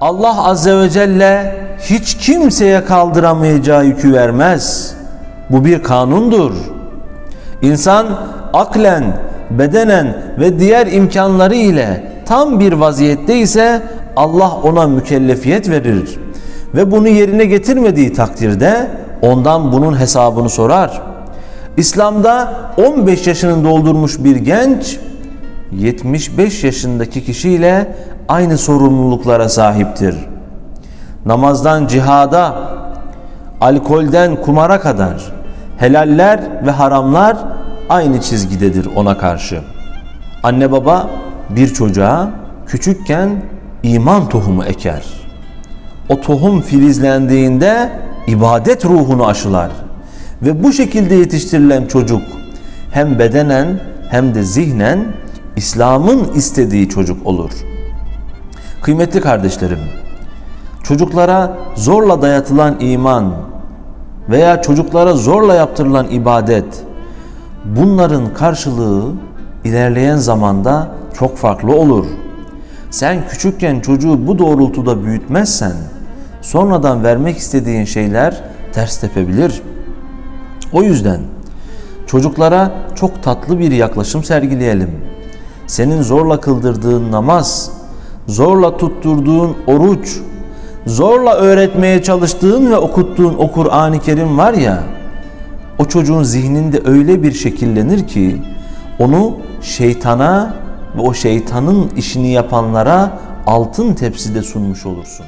Allah Azze ve Celle hiç kimseye kaldıramayacağı yükü vermez. Bu bir kanundur. İnsan aklen, bedenen ve diğer imkanları ile tam bir vaziyette ise Allah ona mükellefiyet verir. Ve bunu yerine getirmediği takdirde ondan bunun hesabını sorar. İslam'da 15 yaşını doldurmuş bir genç 75 yaşındaki kişiyle aynı sorumluluklara sahiptir. Namazdan cihada, alkolden kumara kadar helaller ve haramlar aynı çizgidedir ona karşı. Anne baba bir çocuğa küçükken iman tohumu eker. O tohum filizlendiğinde ibadet ruhunu aşılar. Ve bu şekilde yetiştirilen çocuk hem bedenen hem de zihnen İslam'ın istediği çocuk olur. Kıymetli kardeşlerim, çocuklara zorla dayatılan iman veya çocuklara zorla yaptırılan ibadet bunların karşılığı ilerleyen zamanda çok farklı olur. Sen küçükken çocuğu bu doğrultuda büyütmezsen sonradan vermek istediğin şeyler ters tepebilir. O yüzden çocuklara çok tatlı bir yaklaşım sergileyelim. Senin zorla kıldırdığın namaz, zorla tutturduğun oruç, zorla öğretmeye çalıştığın ve okuttuğun o Kur'an-ı Kerim var ya, o çocuğun zihninde öyle bir şekillenir ki onu şeytana ve o şeytanın işini yapanlara altın tepside sunmuş olursun.